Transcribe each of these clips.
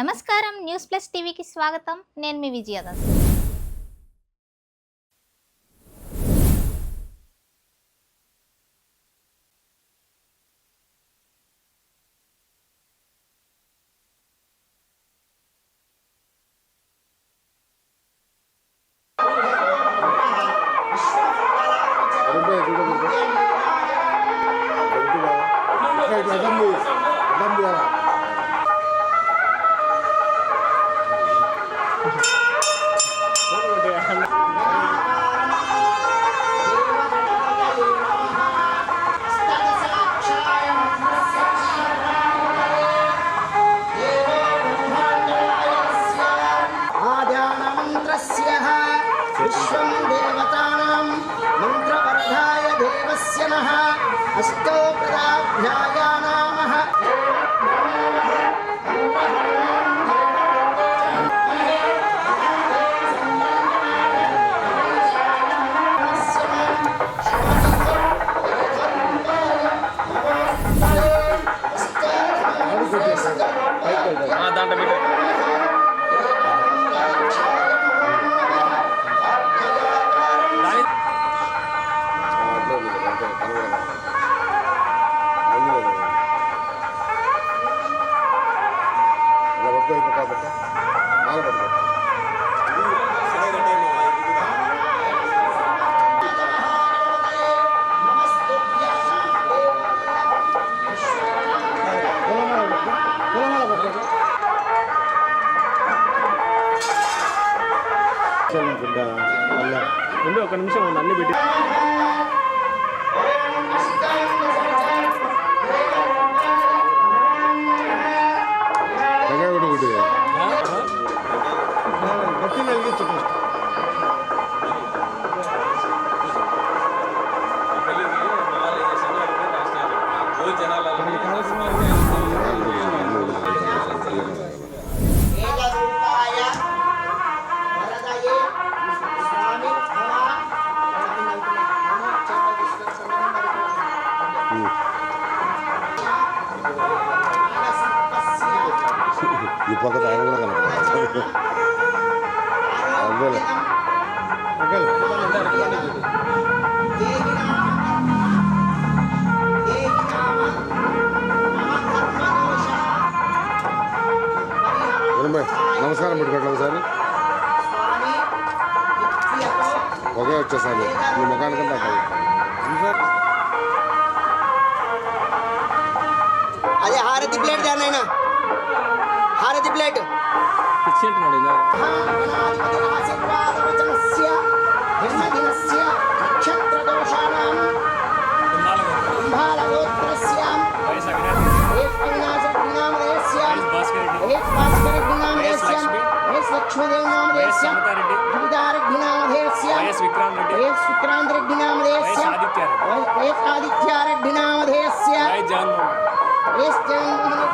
నమస్కారం. News plus టీవీకి స్వాగతం. నేను మీ విజయదస్. కాబట్టి బాధపడతారు ఉండే ఒక నిమిషం అన్ని పెట్టి. ఇచ్చేట్టున్నాడు విక్రాంత్ రెడ్డి నామధేయస్య వైఎస్ ఆదిత్యారెడ్డి. నామధేయస్య వైఎస్ జగన్మోహన్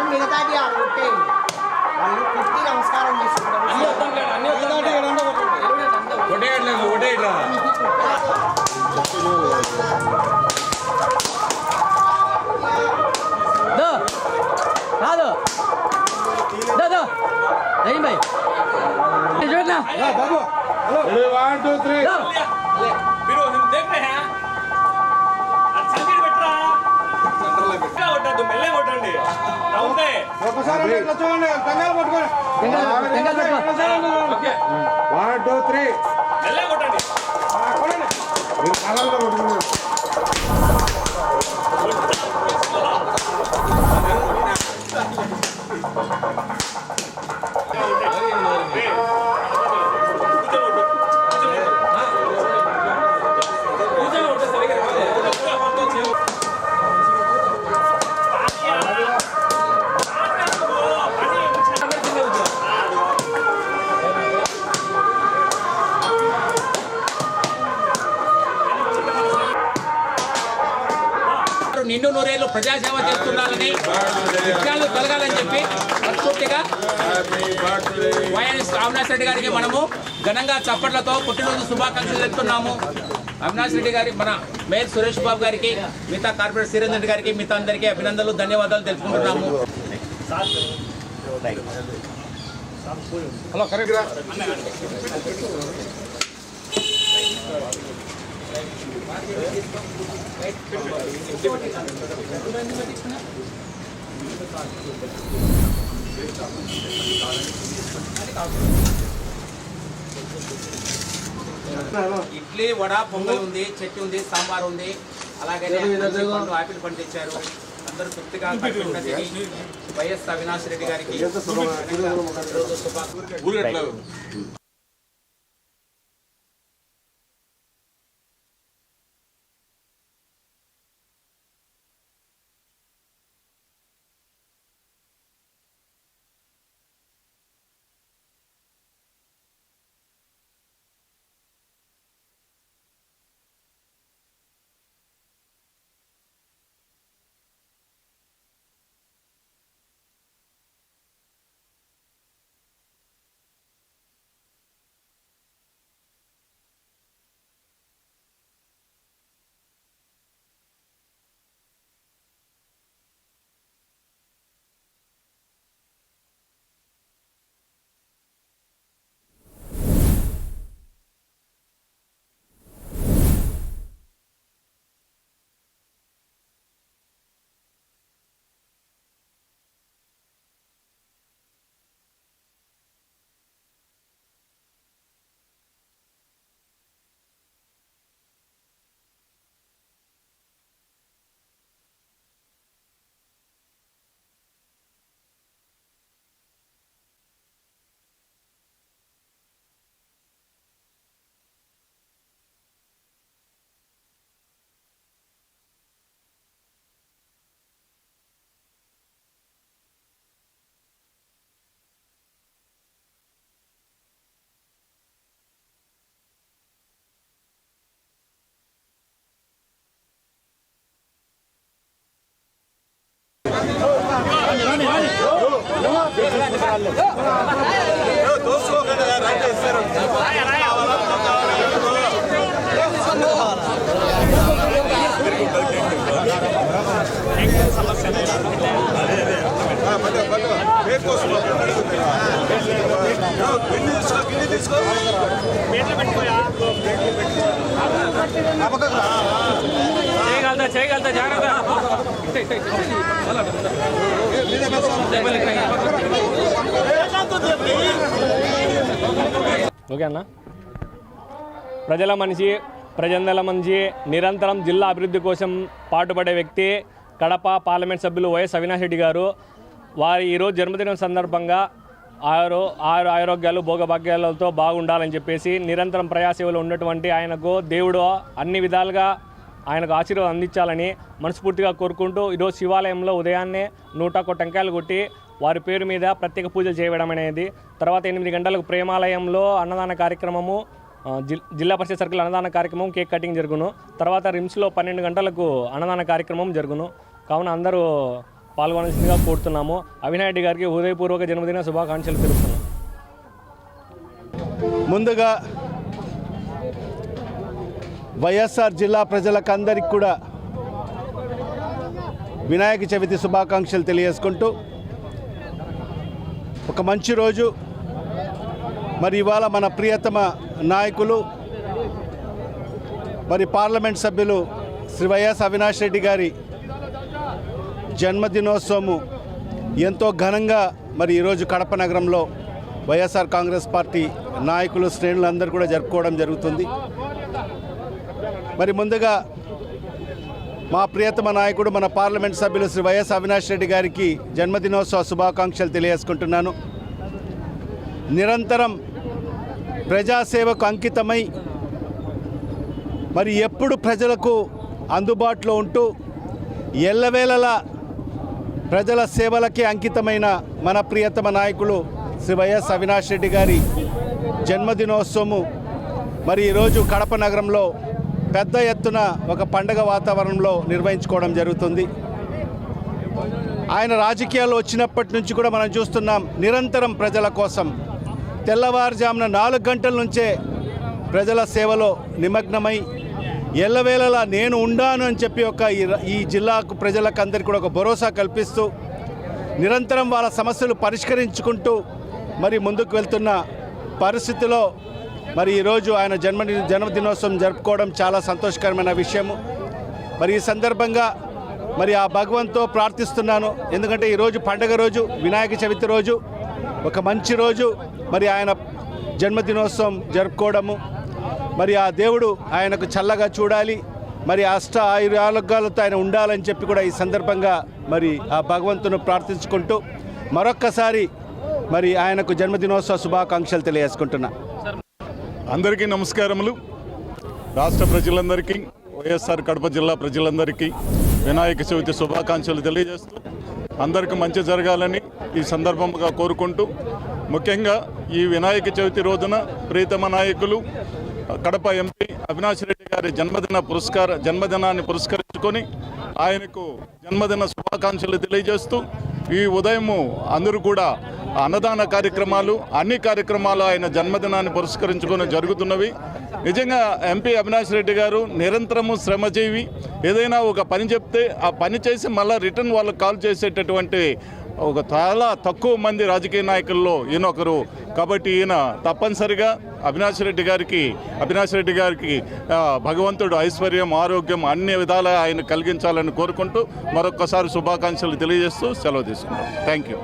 చేస్తారు మిగతాటి ఆడ కొట్టేయండి వాళ్ళు కుట్టి నమస్కారం చేసుకుంటారు. కొట్టేయట్లేదు కొట్టేయట్లా కాదు one two three. One two three మీరు నిండు నూరేళ్ళు ప్రజాసేవ చేస్తున్నారని విషయాలు కలగాలని చెప్పి మనస్ఫూర్తిగా వైఎస్ అవినాష్ రెడ్డి గారికి మనము ఘనంగా చప్పట్లతో పుట్టినరోజు శుభాకాంక్షలు చెప్తున్నాము అవినాష్ రెడ్డి గారి మన మేయర్ సురేష్ బాబు గారికి మిగతా కార్పొరేట్ శ్రీరేంద్ర రెడ్డి గారికి మిగతా అందరికీ అభినందనలు ధన్యవాదాలు తెలుపుకుంటున్నాము. హలో కరెక్ట్ ఇడ్లీ వడ పొంగల్ ఉంది చట్నీ ఉంది సాంబార్ ఉంది. అలాగే ఆపిల్ పండు తెచ్చారు. అందరూ తృప్తిగా వైఎస్ అవినాష్ రెడ్డి గారికి. పుట్టినరోజు శుభాకాంక్షలు చేయగలుగుతా చేయగలుగుతా జాగ్రత్త. ఓకే అన్న. ప్రజల మనిషి ప్రజల మనిషి నిరంతరం జిల్లా అభివృద్ధి కోసం పాటుపడే వ్యక్తి కడప పార్లమెంట్ సభ్యులు వైఎస్ అవినాష్ రెడ్డి గారు. వారి ఈరోజు జన్మదినం సందర్భంగా ఆరో ఆరు ఆరోగ్యాలు భోగభాగ్యాలతో బాగుండాలని చెప్పేసి నిరంతరం ప్రయాసేవలు ఉన్నటువంటి ఆయనకు దేవుడు అన్ని విధాలుగా ఆయనకు ఆశీర్వాదం అందించాలని మనస్ఫూర్తిగా కోరుకుంటూ ఈరోజు శివాలయంలో ఉదయాన్నే నూట ఒక టెంకాయలు కొట్టి వారి పేరు మీద ప్రత్యేక పూజలు చేయడం అనేది తర్వాత ఎనిమిది గంటలకు ప్రేమాలయంలో అన్నదాన కార్యక్రమము జిల్ జిల్లా పరిషత్ సర్కిల్ అన్నదాన కార్యక్రమం కేక్ కటింగ్ జరుగును. తర్వాత రిమ్స్లో పన్నెండు గంటలకు అన్నదాన కార్యక్రమం జరుగును. కావున అందరూ పాల్గొనాల్సిందిగా కోరుతున్నాము. అవినాయుడి గారికి హృదయపూర్వక జన్మదిన శుభాకాంక్షలు తెలుపుతున్నాం ముందుగా వైఎస్ఆర్ జిల్లా ప్రజలకందరికి కూడా వినాయక చవితి శుభాకాంక్షలు తెలియజేసుకుంటూ ఒక మంచి రోజు. మరి ఇవాళ మన ప్రియతమ నాయకులు మరి పార్లమెంట్ సభ్యులు శ్రీ వైఎస్ అవినాష్ రెడ్డి గారి జన్మదినోత్సవము ఎంతో ఘనంగా మరి ఈరోజు కడప నగరంలో వైఎస్ఆర్ కాంగ్రెస్ పార్టీ నాయకులు శ్రేణులందరూ కూడా జరుపుకోవడం జరుగుతుంది. మరి ముందుగా మా ప్రియతమ నాయకుడు మన పార్లమెంట్ సభ్యులు శ్రీ వైఎస్ అవినాష్ రెడ్డి గారికి జన్మదినోత్సవ శుభాకాంక్షలు తెలియజేసుకుంటున్నాను. నిరంతరం ప్రజాసేవకు అంకితమై మరి ఎప్పుడు ప్రజలకు అందుబాటులో ఉంటూ ఎల్లవేళలా ప్రజల సేవలకే అంకితమైన మన ప్రియతమ నాయకులు శ్రీ వైఎస్ అవినాష్ రెడ్డి గారి జన్మదినోత్సవము. మరి ఈరోజు కడప నగరంలో పెద్ద ఎత్తున ఒక పండగ వాతావరణంలో నిర్వహించుకోవడం జరుగుతుంది. ఆయన రాజకీయాలు వచ్చినప్పటి నుంచి కూడా మనం చూస్తున్నాం నిరంతరం ప్రజల కోసం. తెల్లవారుజామున నాలుగు గంటల నుంచే ప్రజల సేవలో నిమగ్నమై ఎల్లవేళలా నేను ఉండాను అని చెప్పి ఒక ఈ జిల్లాకు ప్రజలకు అందరికీ కూడా ఒక భరోసా కల్పిస్తూ నిరంతరం వాళ్ళ సమస్యలు పరిష్కరించుకుంటూ మరి ముందుకు వెళ్తున్న పరిస్థితిలో మరి ఈరోజు ఆయన జన్మ జన్మదినోత్సవం జరుపుకోవడం చాలా సంతోషకరమైన విషయము. మరి ఈ సందర్భంగా మరి ఆ భగవంతో ప్రార్థిస్తున్నాను. ఎందుకంటే ఈరోజు పండగ రోజు వినాయక చవితి రోజు ఒక మంచి రోజు. మరి ఆయన జన్మదినోత్సవం జరుపుకోవడము మరి ఆ దేవుడు ఆయనకు చల్లగా చూడాలి. మరి అష్ట ఆయురారోగ్యాలతో ఆయన ఉండాలని చెప్పి కూడా ఈ సందర్భంగా మరి ఆ భగవంతును ప్రార్థించుకుంటూ మరొక్కసారి మరి ఆయనకు జన్మదినోత్సవ శుభాకాంక్షలు తెలియజేసుకుంటున్నా. అందరికీ నమస్కారములు. రాష్ట్ర ప్రజలందరికీ వైఎస్ఆర్ కడప జిల్లా ప్రజలందరికీ వినాయక చవితి శుభాకాంక్షలు తెలియజేస్తూ అందరికీ మంచి జరగాలని ఈ సందర్భంగా కోరుకుంటూ ముఖ్యంగా ఈ వినాయక చవితి రోజున ప్రీతమ నాయకులు కడప ఎంపీ అవినాష్ రెడ్డి గారి జన్మదిన పురస్కార జన్మదినాన్ని పురస్కరించుకొని ఆయనకు జన్మదిన శుభాకాంక్షలు తెలియజేస్తూ ఈ ఉదయము అందరూ కూడా అన్నదాన కార్యక్రమాలు అన్ని కార్యక్రమాలు ఆయన జన్మదినాన్ని పురస్కరించుకొని జరుగుతున్నవి. నిజంగా ఎంపీ అవినాష్ రెడ్డి గారు నిరంతరము శ్రమజీవి. ఏదైనా ఒక పని చెప్తే ఆ పని చేసి మళ్ళీ రిటర్న్ వాళ్ళకు కాల్ చేసేటటువంటి ఒక చాలా తక్కువ మంది రాజకీయ నాయకుల్లో ఈయనొకరు కాబట్టి ఈయన తప్పనిసరిగా అవినాష్ రెడ్డి గారికి అవినాష్ రెడ్డి గారికి భగవంతుడు ఐశ్వర్యం ఆరోగ్యం అన్ని విధాలా ఆయన కలిగించాలని కోరుకుంటూ మరొకసారి శుభాకాంక్షలు తెలియజేస్తూ సెలవు తీసుకున్నాం థ్యాంక్ యూ